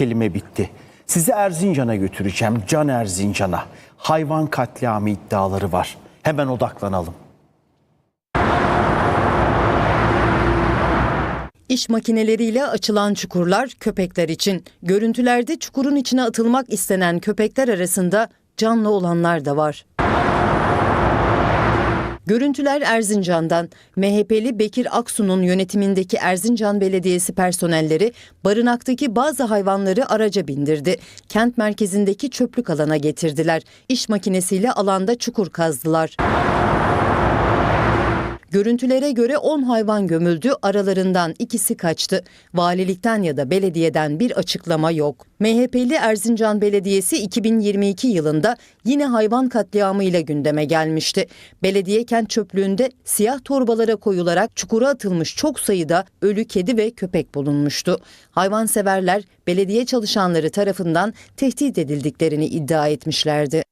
kelime bitti. Sizi Erzincan'a götüreceğim. Can Erzincan'a. Hayvan katliamı iddiaları var. Hemen odaklanalım. İş makineleriyle açılan çukurlar köpekler için. Görüntülerde çukurun içine atılmak istenen köpekler arasında canlı olanlar da var. Görüntüler Erzincan'dan. MHP'li Bekir Aksu'nun yönetimindeki Erzincan Belediyesi personelleri barınaktaki bazı hayvanları araca bindirdi. Kent merkezindeki çöplük alana getirdiler. İş makinesiyle alanda çukur kazdılar. Görüntülere göre 10 hayvan gömüldü, aralarından ikisi kaçtı. Valilikten ya da belediyeden bir açıklama yok. MHP'li Erzincan Belediyesi 2022 yılında yine hayvan katliamıyla gündeme gelmişti. Belediye kent çöplüğünde siyah torbalara koyularak çukura atılmış çok sayıda ölü kedi ve köpek bulunmuştu. Hayvanseverler belediye çalışanları tarafından tehdit edildiklerini iddia etmişlerdi.